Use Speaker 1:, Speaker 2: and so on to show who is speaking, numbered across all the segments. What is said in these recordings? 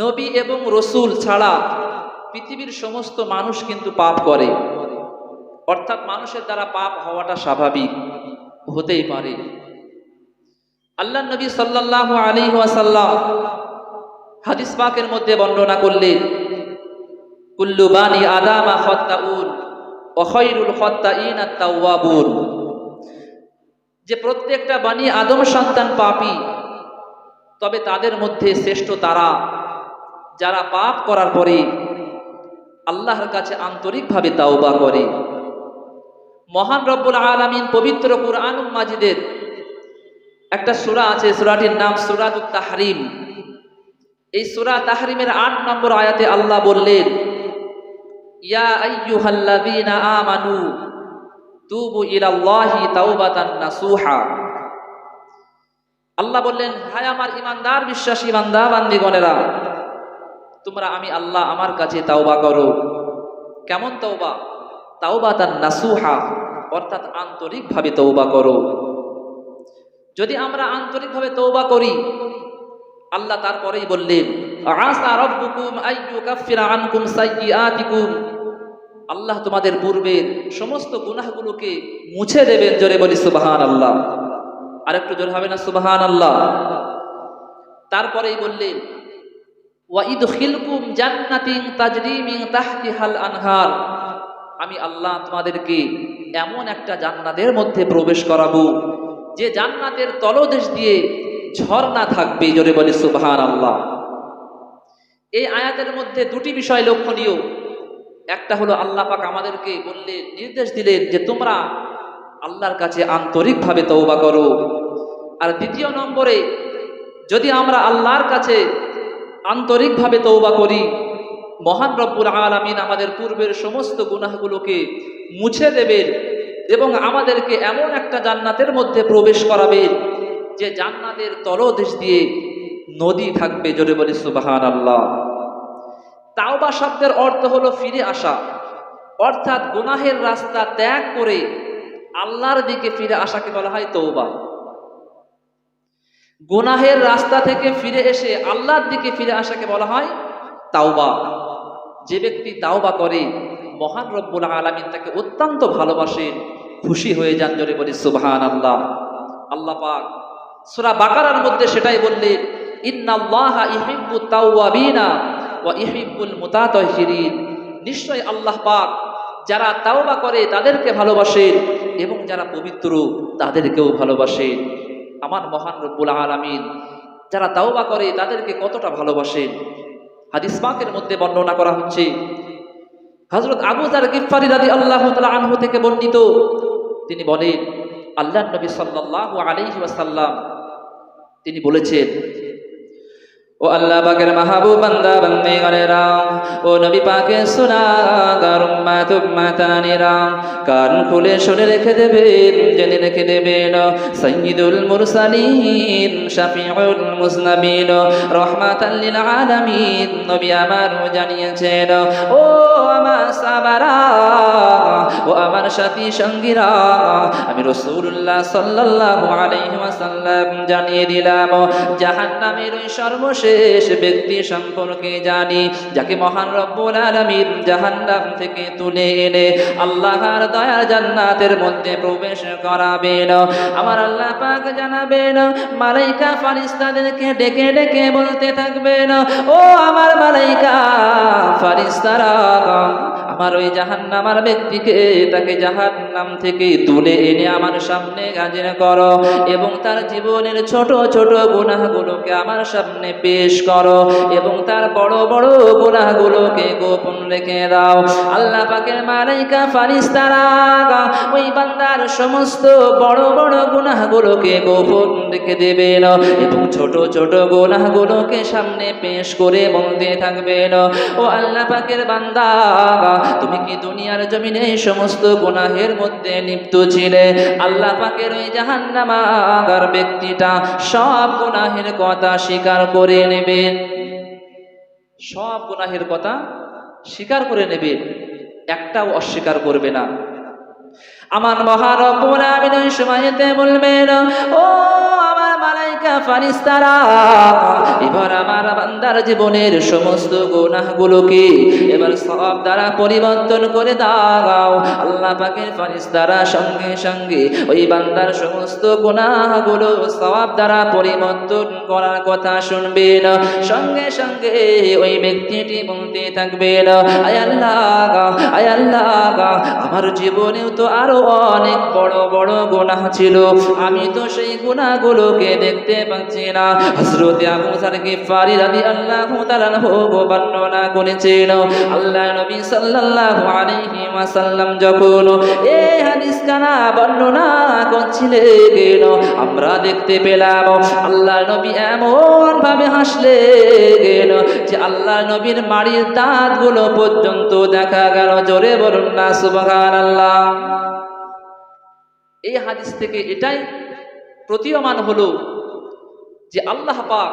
Speaker 1: নবী এবং রসুল ছাড়া পৃথিবীর সমস্ত মানুষ কিন্তু পাপ করে। অর্থাৎ মানুষের দ্বারা পাপ হওয়াটা স্বাভাবিক, হতেই পারে। আল্লাহ নবী সাল্লাহ আলী ওয়াসাল্লাম হাদিস পাকের মধ্যে বর্ণনা করলেন, কুল্লু বানি আদামা খত্তাউন অখৈরুল খত্তাইন আত্তাওয়াবুন যে প্রত্যেকটা বাণী আদম সন্তান পাপী, তবে তাদের মধ্যে শ্রেষ্ঠ তারা যারা পাপ করার পরে আল্লাহর কাছে আন্তরিকভাবে তাওবা করে। মহান রব্বুল আলামিন পবিত্র কুরআন মাজিদের একটা সূরা আছে, সূরাটির নাম সূরাতুত তাহরিম। এই সুরা তাহরিমের আট নম্বর আয়াতে আল্লাহ বললেন, ইয়া নাসুহা। আল্লাহ বললেন, হায় আমার ইমানদার, বিশ্বাসী ইমানদার বান্দিগণেরা তোমরা আমি আল্লাহ আমার কাছে তাওবা করো। কেমন তওবা? তাওবা তার নাসুহা, অর্থাৎ আন্তরিকভাবে তৌবা করো। যদি আমরা আন্তরিকভাবে তৌবা করি, আল্লাহ তারপরেই বললেন আল্লাহ তোমাদের পূর্বের সমস্ত গুনাহগুলোকে মুছে দেবেন জোরে বলি, সুবহানাল্লাহ। আরেকটু জোরে হবে না সুবাহান আল্লাহ তারপরেই বললেন আনহার। আমি আল্লাহ তোমাদেরকে এমন একটা জান্নাতের মধ্যে প্রবেশ করাবো, যে জান্নাতের তলদেশ দিয়ে ঝর্ণা থাকবে, জোরে বলে সুবহান আল্লাহ এই আয়াতের মধ্যে দুটি বিষয় লক্ষণীয়। একটা হলো আল্লাহ পাক আমাদেরকে বললে, নির্দেশ দিলেন যে তোমরা আল্লাহর কাছে আন্তরিকভাবে তৌবা করো। আর দ্বিতীয় নম্বরে, যদি আমরা আল্লাহর কাছে আন্তরিকভাবে তৌবা করি। মহান রব্বুল আলমিন আমাদের পূর্বের সমস্ত গুনাহগুলোকে মুছে দেবেন এবং আমাদেরকে এমন একটা জান্নাতের মধ্যে প্রবেশ করাবেন যে জান্নাতের তলদেশ দিয়ে নদী থাকবে জোরে বলি সুবাহান আল্লাহ তাওবা শব্দের অর্থ হলো ফিরে আসা। অর্থাৎ গুনাহের রাস্তা ত্যাগ করে আল্লাহর দিকে ফিরে আসাকে বলা হয় তৌবা গুনাহের রাস্তা থেকে ফিরে এসে আল্লাহর দিকে ফিরে আসাকে বলা হয় তাওবা। যে ব্যক্তি তাওবা করে, মহান রব্বুল আলমিন তাকে অত্যন্ত ভালোবাসেন খুশি হয়ে যান জোরে বলি সুবহান আল্লাহ আল্লাহ পাক সুরা বাকারার মধ্যে সেটাই বললেন তাওয়াবিনা ওয়া নিশ্চয় আল্লাহ পাক যারা তাওবা করে, তাদেরকে ভালোবাসেন এবং যারা পবিত্র, তাদেরকেও ভালোবাসেন। আমার মহান রব্বুল আলমিন, যারা তাওবা করে তাদেরকে কতটা ভালোবাসেন। হাদিস পাকের মধ্যে বর্ণনা করা হচ্ছে হজরত আবু যার গিফারি রাজি আল্লাহ আনহু থেকে বর্ণিত, তিনি বলেন আল্লাহ নবী সাল্লাহ আলাইহি ওয়াসাল্লাম, তিনি বলেছেন ও আল্লাহ পাকের মাহবুব বান্দা, বান্দি গণেরা ও নবী পাকে শোনা কার উম্মাত উম্মাতানিরা কান খুলে শুনে রেখে দেবেন, জেনে রেখে দেবেন। সাইয়্যিদুল মুরসালিন, শাফিউল মুজনাবিন রহমাতাল লিল আলামিন। নবী আমার জানিয়েছেন, ও আমার সাবারা সাথী সঙ্গীরা, আমি রাসূলুল্লাহ সাল্লাল্লাহু আলাইহি ওয়াসাল্লাম জানিয়ে দিলাম, জাহান্নামের ওই সর্বশেষ ব্যক্তি সম্পর্কে জানি, যাকে মহান রব্বুল আলামিন জাহান্নাম থেকে তুলে এনে আল্লাহর দয়ার জান্নাতের মধ্যে প্রবেশ করাবেন। আমার আল্লাহ পাক জানাবেন, মালাইকা ফারিস্তাদেরকে ডেকে ডেকে বলতে থাকবেন, ও আমার মালাইকা ফারিস্তারা আমার ওই জাহান্নামার ব্যক্তিকে তাকে জাহান নাম থেকে তুলে এনে আমার সামনে হাজির করো এবং তার জীবনের ছোট ছোট গুনাহগুলোকে আমার সামনে পেশ করো এবং তার বড় বড় গুনাহগুলোকে গোপন রেখে দাও। আল্লাহ পাকের মালাইকা ফারিস্তারা ওই বান্দার সমস্ত বড় বড় গুনাহগুলোকে গোপন রেখে দেবেন এবং ছোট ছোট গুনাহগুলোকে সামনে পেশ করে বলতে থাকবেন। ও আল্লাহ পাকের বান্দা তুমি কি দুনিয়ার জমিনে এই সমস্ত গুনাহের মধ্যে লিপ্ত ছিলে? আল্লাহ পাকের ওই জাহান্নামাগার ব্যক্তিটা সব গুনাহের কথা স্বীকার করে নেবে। সব গুনাহের কথা স্বীকার করে নেবে, একটাও অস্বীকার করবে না। আমার ওই সময়তে বলবেন, ও এবার আমার বান্দার জীবনের সমস্ত এবার সব দ্বারা পরিবর্তন করে দাও। আল্লাহ পাকের সঙ্গে সঙ্গে ওই বান্দার সমস্ত সব দ্বারা পরিবর্তন করার কথা শুনবেন। সঙ্গে সঙ্গে ওই ব্যক্তিটি বলতে থাকবেন আমার জীবনেও তো আরও অনেক বড় বড় গুনাহ ছিল। আমি তো সেই গুনাহগুলোকে দেখতে পাচ্ছি না। হযরত আবু গিফারি বর্ণনা করেছেন আল্লাহ নবী সাল্লাল্লাহু আলাইহি ওয়াসাল্লাম যখন এই হাদিস কানা বর্ণনা করছিলেন, আমরা দেখতে পেলাম আল্লাহ নবী এমন ভাবে হাসলেন যে আল্লাহ নবীর মাড়ির দাঁতগুলো পর্যন্ত দেখা গেল। জোরে বলুন না, সুবহানাল্লাহ। এই হাদিস থেকে এটাই প্রতীয়মান হলো যে আল্লাহ পাক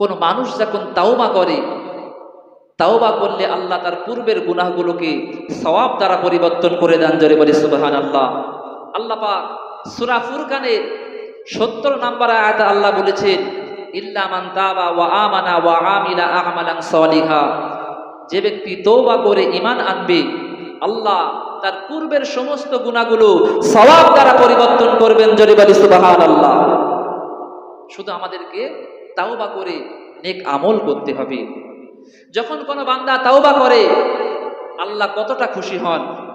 Speaker 1: কোন মানুষ যখন তাওবা করে, তাওবা করলে আল্লাহ তার পূর্বের গুনাহগুলোকে সওয়াব দ্বারা পরিবর্তন করে দেন জোরে বলে সুবাহান আল্লাহ আল্লাহ পাক সূরা ফুরকানে 70 নাম্বার আয়াতে আল্লাহ বলেছেন, ইল্লা মান তাবা ওয়া আমানা ওয়া আমিলা আমালান সলিহা। যে ব্যক্তি তৌবা করে ইমান আনবে, আল্লাহ তার পূর্বের সমস্ত গুনাহগুলো সওয়াব দ্বারা পরিবর্তন করবেন জোরে বলে সুবহানাল্লাহ। শুধু আমাদেরকে তাওবা করে নেক আমল করতে হবে। যখন কোনো বান্দা তাওবা করে, আল্লাহ কতটা খুশি হন।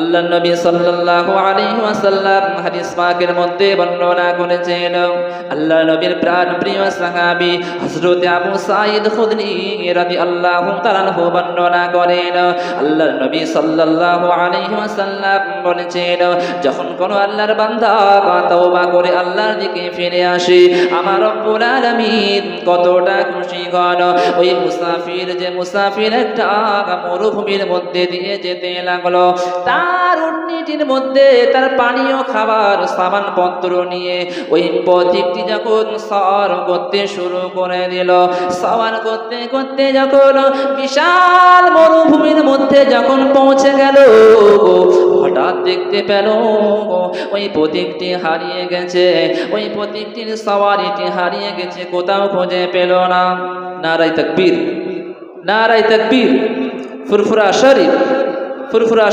Speaker 1: আল্লাহ নবী সাল্লাল্লাহু আলাইহি ওয়াসাল্লাম হাদিস পাকের মধ্যে বর্ণনা করেছেন, আল্লাহ নবীর প্রাণ প্রিয় সাহাবী হযরত আবু সাঈদ খুদরি রাদিয়াল্লাহু তাআলা আনহু বর্ণনা করেন, আল্লাহ নবী সাল্লাল্লাহু আলাইহি ওয়াসাল্লাম বলেছেন, যখন কোন আল্লাহর বান্দা তওবা করে আল্লাহর দিকে ফিরে আসে, আমার রব্বুল আলামিন কতটা খুশি হন। ওই মুসাফির যে মুসাফির একটা মরুভূমির মধ্যে দিয়ে যেতে লাগল তার উন্নিটির মধ্যে তার পানীয় খাবার সাবান পত্র নিয়ে ওই পথিকটি যখন সর করতে শুরু করে দিল সওয়ার করতে করতে যখন বিশাল মরুভূমির মধ্যে যখন পৌঁছে গেল হঠাৎ দেখতে পেল ওই প্রতীকটি হারিয়ে গেছে, ওই প্রতীকটির সওয়ারিটি হারিয়ে গেছে, কোথাও খুঁজে পেল না। নারাই তকবীর নারাই তকবীর, ফুরফুরা শরীফ, ফুরফুরা